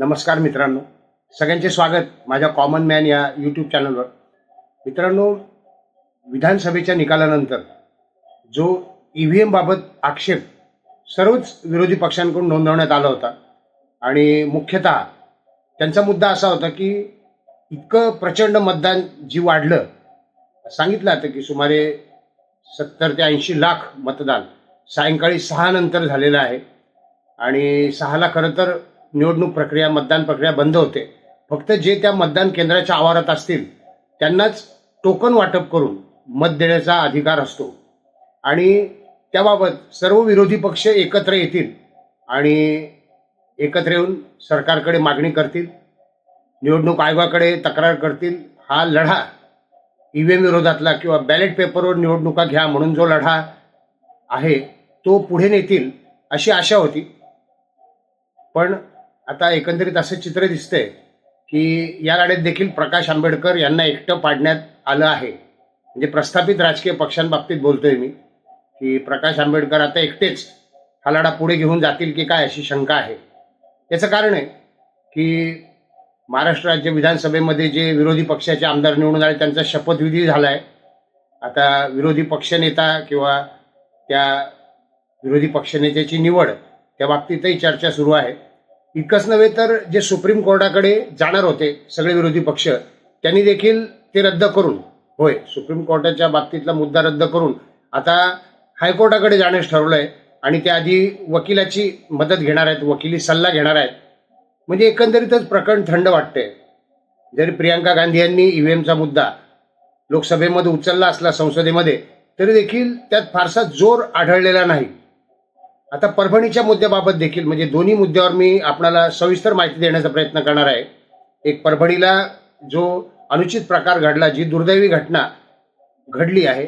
नमस्कार मित्रांनो. सगळ्यांचे स्वागत माझ्या कॉमन मॅन या यूट्यूब चॅनलवर मित्रांनो विधानसभेच्या निकालानंतर जो ई व्ही एमबाबत आक्षेप सर्वच विरोधी पक्षांकडून नोंदवण्यात आला होता आणि मुख्यतः त्यांचा मुद्दा असा होता की इतकं प्रचंड मतदान जी वाढलं सांगितलं होतं की सुमारे सत्तर ते ऐंशी लाख मतदान सायंकाळी सहा नंतर झालेलं आहे. आणि सहाला खरं तर निवडणूक प्रक्रिया मतदान प्रक्रिया बंद होते. फक्त जे त्या मतदान केंद्राच्या आवारात असतील त्यांनाच टोकन वाटप करून मत देण्याचा अधिकार असतो. आणि त्याबाबत सर्व विरोधी पक्ष एकत्र येतील आणि एकत्र येऊन सरकारकडे मागणी करतील निवडणूक आयोगाकडे तक्रार करतील हा लढा ईव्हीएम विरोधातला किंवा बॅलेट पेपरवर निवडणुका घ्या म्हणून जो लढा आहे तो पुढे नेतील अशी आशा होती. पण आता एकंदरीत असं चित्र दिसतंय की या लढ्यात देखील प्रकाश आंबेडकर यांना एकटं पाडण्यात आलं आहे. म्हणजे प्रस्थापित राजकीय पक्षांबाबतीत बोलतोय मी की प्रकाश आंबेडकर आता एकटेच हा लढा पुढे घेऊन जातील की काय अशी शंका आहे. याचं कारण आहे की महाराष्ट्र राज्य विधानसभेमध्ये जे विरोधी पक्षाचे आमदार निवडून आले त्यांचा शपथविधी झाला आहे आता विरोधी पक्षनेता किंवा त्या विरोधी पक्षनेत्याची निवड त्या बाबतीतही चर्चा सुरू आहे. इतकंच नव्हे तर जे सुप्रीम कोर्टाकडे जाणार होते सगळे विरोधी पक्ष त्यांनी देखील ते रद्द करून होय सुप्रीम कोर्टाच्या बाबतीतला मुद्दा रद्द करून आता हायकोर्टाकडे जाण्यास ठरवलंय आणि त्याआधी वकिलाची मदत घेणार आहेत वकिली सल्ला घेणार आहेत. म्हणजे एकंदरीतच प्रकरण थंड वाटतंय. जरी प्रियांका गांधी यांनी ईव्हीएमचा मुद्दा लोकसभेमध्ये उचलला असला संसदेमध्ये तरी देखील त्यात फारसा जोर आढळलेला नाही. आता परभणीच्या मुद्द्याबाबत देखील म्हणजे दोन्ही मुद्द्यावर मी आपणाला सविस्तर माहिती देण्याचा प्रयत्न करणार आहे. एक परभणीला जो अनुचित प्रकार घडला जी दुर्दैवी घटना घडली आहे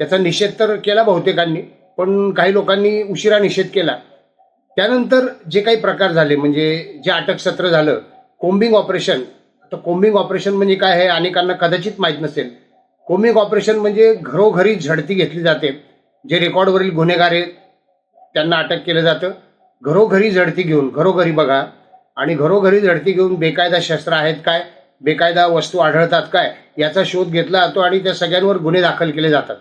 त्याचा निषेध तर केला बहुतेकांनी पण काही लोकांनी उशिरा निषेध केला. त्यानंतर जे काही प्रकार झाले म्हणजे जे अटक सत्र झालं कोम्बिंग ऑपरेशन आता कोम्बिंग ऑपरेशन म्हणजे काय हे अनेकांना कदाचित माहीत नसेल. कोम्बिंग ऑपरेशन म्हणजे घरोघरी झडती घेतली जाते जे रेकॉर्डवरील गुन्हेगार आहेत त्यांना अटक केलं जातं. घरोघरी झडती घेऊन घरोघरी बघा. आणि घरोघरी झडती घेऊन बेकायदा शस्त्र आहेत काय? बेकायदा वस्तू आढळतात काय? याचा शोध घेतला जातो आणि त्या सगळ्यांवर गुन्हे दाखल केले जातात.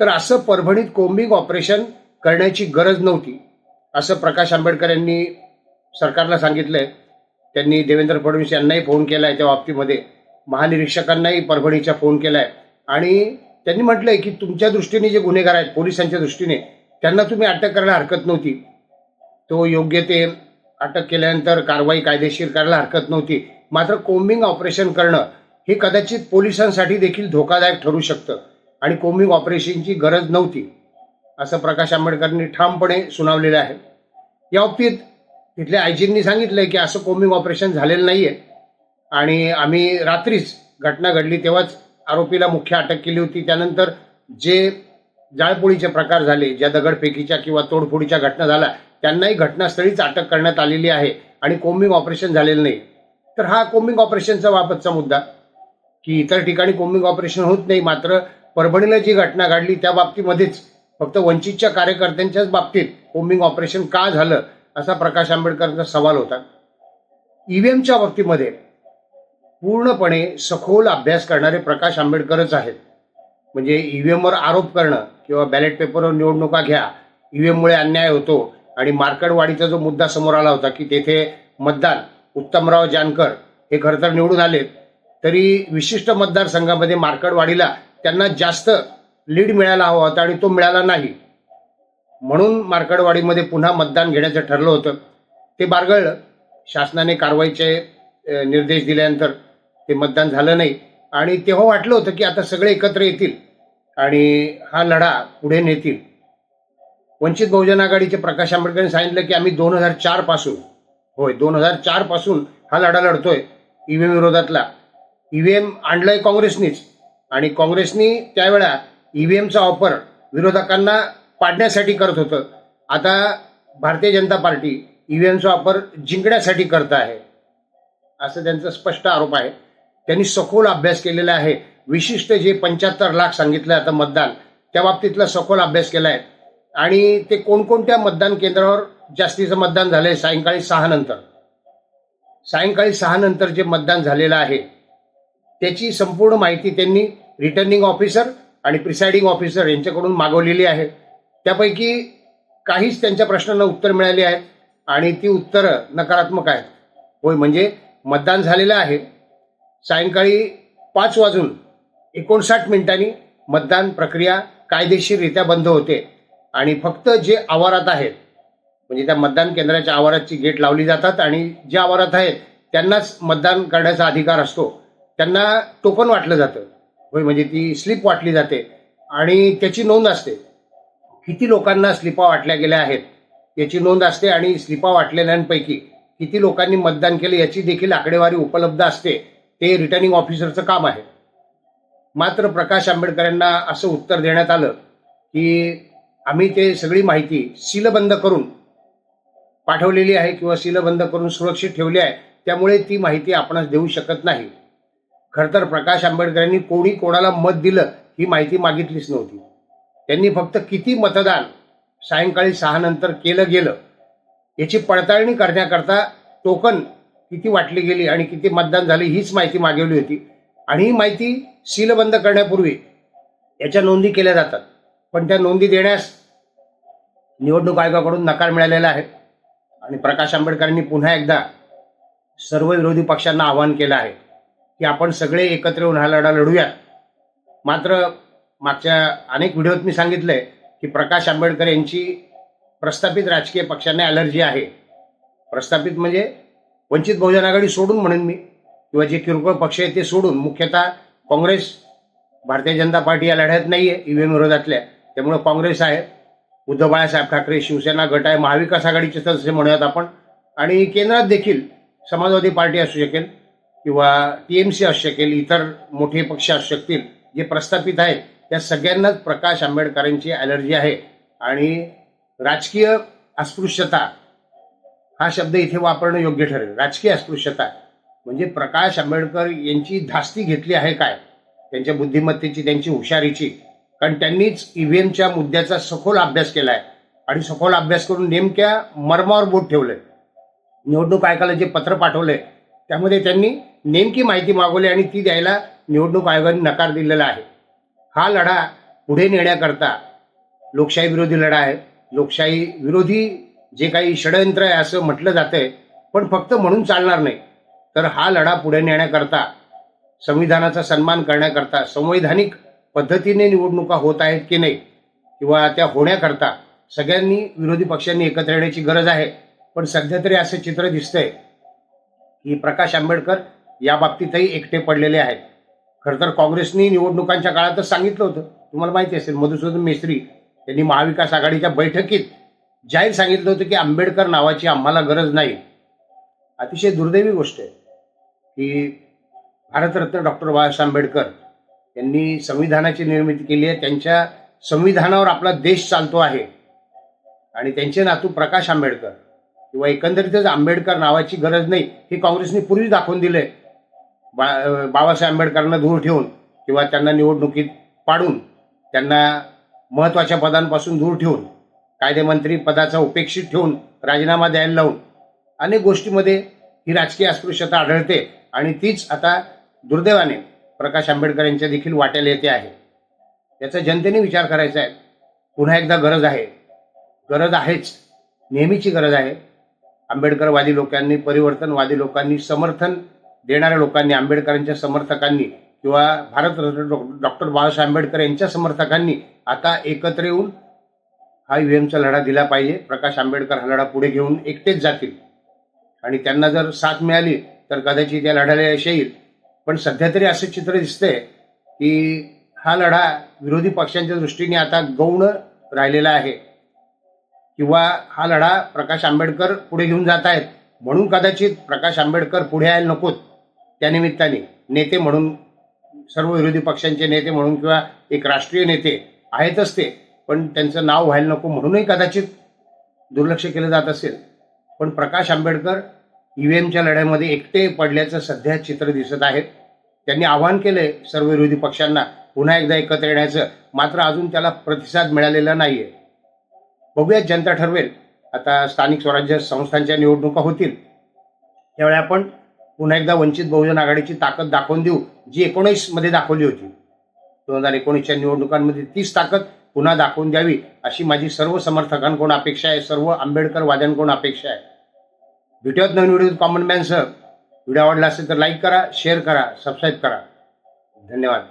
तर असं परभणीत कोम्बिंग ऑपरेशन करण्याची गरज नव्हती असं प्रकाश आंबेडकर यांनी सरकारला सांगितलंय. त्यांनी देवेंद्र फडणवीस यांनाही फोन केला आहे त्या बाबतीमध्ये. महानिरीक्षकांनाही परभणीचा फोन केला आहे आणि त्यांनी म्हटलंय की तुमच्या दृष्टीने जे गुन्हेगार आहेत पोलिसांच्या दृष्टीने त्यांना तुम्ही अटक करायला हरकत नव्हती. तो योग्य ते अटक केल्यानंतर कारवाई कायदेशीर करायला हरकत नव्हती. मात्र कोम्बिंग ऑपरेशन करणं हे कदाचित पोलिसांसाठी देखील धोकादायक ठरू शकतं आणि कोम्बिंग ऑपरेशनची गरज नव्हती असं प्रकाश आंबेडकरांनी ठामपणे सुनावलेलं आहे. या बाबतीत तिथल्या आयजींनी सांगितलंय की असं कोम्बिंग ऑपरेशन झालेलं नाही आहे आणि आम्ही रात्रीच घटना घडली तेव्हाच आरोपीला मुख्य अटक केली होती. त्यानंतर जे जाळपोळीचे प्रकार झाले ज्या दगडफेकीच्या किंवा तोडफोडीच्या घटना झाल्या त्यांनाही घटनास्थळीच अटक करण्यात आलेली आहे आणि कोम्बिंग ऑपरेशन झालेलं नाही. तर हा कोम्बिंग ऑपरेशनचा बाबतचा मुद्दा की इतर ठिकाणी कोम्बिंग ऑपरेशन होत नाही मात्र परभणीला जी घटना घडली त्या बाबतीमध्येच फक्त वंचितच्या कार्यकर्त्यांच्याच बाबतीत कोम्बिंग ऑपरेशन का झालं असा प्रकाश आंबेडकरांचा सवाल होता. ईव्हीएमच्या बाबतीमध्ये पूर्णपणे सखोल अभ्यास करणारे प्रकाश आंबेडकरच आहेत. म्हणजे ईव्हीएमवर आरोप करणं किंवा बॅलेट पेपरवर निवडणुका घ्या ईव्हीएममुळे अन्याय होतो आणि मार्कडवाडीचा जो मुद्दा समोर आला होता की तेथे मतदान उत्तमराव जानकर हे खरं तर निवडून आले तरी विशिष्ट मतदारसंघामध्ये मार्कडवाडीला त्यांना जास्त लीड मिळायला हवा होता आणि तो मिळाला नाही. म्हणून मार्कडवाडीमध्ये पुन्हा मतदान घेण्याचं ठरलं होतं. ते बारगळलं. शासनाने कारवाईचे निर्देश दिल्यानंतर ते मतदान झालं नाही. आणि तेव्हा वाटलं होतं की आता सगळे एकत्र येतील. आणि हा लढा पुढे नेतील. वंचित बहुजन आघाडीचे प्रकाश आंबेडकरांनी सांगितलं की आम्ही दोन हजार चारपासून होय दोन हजार चारपासून हा लढा लढतोय ईव्हीएम विरोधातला. ईव्हीएम आणलंय काँग्रेसनीच आणि काँग्रेसनी त्यावेळा ईव्हीएमचा वापर विरोधकांना पाडण्यासाठी करत होतं. आता भारतीय जनता पार्टी ईव्हीएमचा वापर जिंकण्यासाठी करत आहे. असं त्यांचा स्पष्ट आरोप आहे. त्यांनी सखोल अभ्यास केलेला आहे. विशिष्ट जे पंच्याहत्तर लाख सांगितलं आता मतदान त्या बाबतीतला सखोल अभ्यास केलाय. आणि ते कोणकोणत्या मतदान केंद्रावर जास्तीचं मतदान झालंय सायंकाळी सहा नंतर. सायंकाळी सहा नंतर जे मतदान झालेलं आहे त्याची संपूर्ण माहिती त्यांनी रिटर्निंग ऑफिसर आणि प्रिसाइडिंग ऑफिसर यांच्याकडून मागवलेली आहे. त्यापैकी काहीच त्यांच्या प्रश्नांना उत्तर मिळाली आहेत आणि ती उत्तरं नकारात्मक आहेत. होय म्हणजे मतदान झालेलं आहे. सायंकाळी पाच वाजून एकोणसाठ मिनिटांनी मतदान प्रक्रिया कायदेशीररित्या बंद होते. आणि फक्त जे आवारात आहेत म्हणजे त्या मतदान केंद्राच्या आवाराची गेट लावली जातात आणि जे आवारात आहेत त्यांनाच मतदान करण्याचा अधिकार असतो. त्यांना टोकन वाटलं जातं. होय म्हणजे ती स्लिप वाटली जाते. आणि त्याची नोंद असते. किती लोकांना स्लिपा वाटल्या गेल्या आहेत याची नोंद असते आणि स्लिपा वाटलेल्यांपैकी किती लोकांनी मतदान केलं याची देखील आकडेवारी उपलब्ध असते. ते रिटर्निंग ऑफिसरचं काम आहे. मात्र प्रकाश आंबेडकरांना असं उत्तर देण्यात आलं की आम्ही ते सगळी माहिती सीलबंद करून पाठवलेली आहे किंवा सीलबंद करून सुरक्षित ठेवली आहे त्यामुळे ती माहिती आपणास देऊ शकत नाही. खरं तर प्रकाश आंबेडकरांनी कोणी कोणाला मत दिलं ही माहिती मागितलीच नव्हती. त्यांनी फक्त किती मतदान सायंकाळी सहा नंतर केलं गेलं याची पडताळणी करण्याकरता टोकन किती वाटली गेली आणि किती मतदान झाले हीच माहिती मागवली होती. आणि ही माहिती सीलबंद करण्यापूर्वी याच्या नोंदी केल्या जातात. पण त्या नोंदी देण्यास निवडणूक आयोगाकडून नकार मिळालेला आहे. आणि प्रकाश आंबेडकरांनी पुन्हा एकदा सर्व विरोधी पक्षांना आवाहन केलं आहे की आपण सगळे एकत्र येऊन हा लढा लढूयात. मात्र मागच्या अनेक व्हिडिओत मी सांगितलंय की प्रकाश आंबेडकर यांची प्रस्थापित राजकीय पक्षांना ॲलर्जी आहे. प्रस्थापित म्हणजे वंचित बहुजन आघाडी सोडून म्हणेन मी किंवा जे किरकोळ पक्ष आहेत ते सोडून मुख्यतः काँग्रेस भारतीय जनता पार्टी या लढ्यात नाही आहे ईव्हीएम विरोधातल्या. त्यामुळे काँग्रेस आहे उद्धव बाळासाहेब ठाकरे शिवसेना गट आहे महाविकास आघाडीचे तसे म्हणूयात आपण. आणि केंद्रात देखील समाजवादी पार्टी असू शकेल किंवा टी एम सी असू शकेल इतर मोठे पक्ष असू शकतील जे प्रस्थापित आहेत त्या सगळ्यांनाच प्रकाश आंबेडकरांची ॲलर्जी आहे. आणि राजकीय अस्पृश्यता हा शब्द इथे वापरणं योग्य ठरेल. राजकीय अस्पृश्यता. म्हणजे प्रकाश आंबेडकर यांची धास्ती घेतली आहे काय? त्यांच्या बुद्धिमत्तेची त्यांची हुशारीची. कारण त्यांनीच ईव्हीएमच्या मुद्द्याचा सखोल अभ्यास केला आहे आणि सखोल अभ्यास करून नेमक्या मर्मावर बोट ठेवलंय. निवडणूक आयोगाला जे पत्र पाठवलंय त्यामध्ये त्यांनी नेमकी माहिती मागवली आणि ती द्यायला निवडणूक आयोगाने नकार दिलेला आहे. हा लढा पुढे नेण्याकरता लोकशाही विरोधी लढा आहे. लोकशाही विरोधी जे काही षडयंत्र आहे असं म्हटलं जातंय पण फक्त म्हणून चालणार नाही. तर हा लढा पुढे नेण्याकरता संविधानाचा सन्मान करण्याकरता संवैधानिक पद्धतीने निवडणुका होत आहेत की नाही किंवा त्या होण्याकरता सगळ्यांनी विरोधी पक्षांनी एकत्र येण्याची गरज आहे. पण सध्या तरी असं चित्र दिसतंय की प्रकाश आंबेडकर या बाबतीतही एकटे पडलेले आहेत. खरं तर काँग्रेसनी निवडणुकांच्या काळातच सांगितलं होतं. तुम्हाला माहिती असेल मधुसूदन मेस्त्री यांनी महाविकास आघाडीच्या बैठकीत जाहीर सांगितलं होतं की आंबेडकर नावाची आम्हाला गरज नाही. अतिशय दुर्दैवी गोष्ट आहे. की भारतरत्न डॉक्टर बाबासाहेब आंबेडकर यांनी संविधानाची निर्मिती केली आहे. त्यांच्या संविधानावर आपला देश चालतो आहे. आणि त्यांचे नातू प्रकाश आंबेडकर किंवा एकंदरीतच आंबेडकर नावाची गरज नाही हे काँग्रेसने पूर्वी दाखवून दिले. बा बाबासाहेब आंबेडकरांना दूर ठेवून किंवा त्यांना निवडणुकीत पाडून त्यांना महत्त्वाच्या पदांपासून दूर ठेवून कायदेमंत्री पदाचा उपेक्षित ठेवून राजीनामा द्यायला लावून अनेक गोष्टीमध्ये ही राजकीय अस्पृश्यता आढळते. आणि तीच आता दुर्दैवाने प्रकाश आंबेडकर यांच्या देखील वाट्याला येते आहे. याचा जनतेने विचार करायचा आहे. पुन्हा एकदा गरज आहे. गरज आहेच. नेहमीची गरज आहे. आंबेडकरवादी लोकांनी परिवर्तनवादी लोकांनी समर्थन देणाऱ्या लोकांनी आंबेडकरांच्या समर्थकांनी किंवा भारतरत्न डॉक्टर बाबासाहेब आंबेडकर यांच्या समर्थकांनी आता एकत्र येऊन हा ईव्हीएमचा लढा दिला पाहिजे. प्रकाश आंबेडकर हा लढा पुढे घेऊन एकटेच जातील. आणि त्यांना जर साथ मिळाली तर कदाचित या लढ्याला यश येईल. पण सध्या तरी असं चित्र दिसतंय की हा लढा विरोधी पक्षांच्या दृष्टीने आता गौण राहिलेला आहे. किंवा हा लढा प्रकाश आंबेडकर पुढे घेऊन जात आहेत म्हणून कदाचित प्रकाश आंबेडकर पुढे यायला नकोत त्यानिमित्ताने नेते म्हणून सर्व विरोधी पक्षांचे नेते म्हणून किंवा एक राष्ट्रीय नेते आहेतच ते पण त्यांचं नाव व्हायला नको म्हणूनही कदाचित दुर्लक्ष केलं जात असेल. पण प्रकाश आंबेडकर ईव्हीएमच्या लढ्यामध्ये एकटे पडल्याचं सध्या चित्र दिसत आहे. त्यांनी आवाहन केलंय सर्व विरोधी पक्षांना पुन्हा एकदा एकत्र येण्याचं. मात्र अजून त्याला प्रतिसाद मिळालेला नाहीये. बघूया जनता ठरवेल. आता स्थानिक स्वराज्य संस्थांच्या निवडणुका होतील. त्यावेळी आपण पुन्हा एकदा वंचित बहुजन आघाडीची ताकद दाखवून देऊ जी एकोणीसमध्ये दाखवली होती. दोन हजार एकोणीसच्या निवडणुकांमध्ये तीच ताकद पुन्हा दाखवून द्यावी अशी माझी सर्व समर्थकांकडून अपेक्षा आहे. सर्व आंबेडकरवाद्यांकडून अपेक्षा आहे. भेटूयात नवीन व्हिडिओ कॉमन मॅनसह व्हिडिओ आवडला असेल तर लाईक करा शेअर करा सबस्क्राईब करा. धन्यवाद.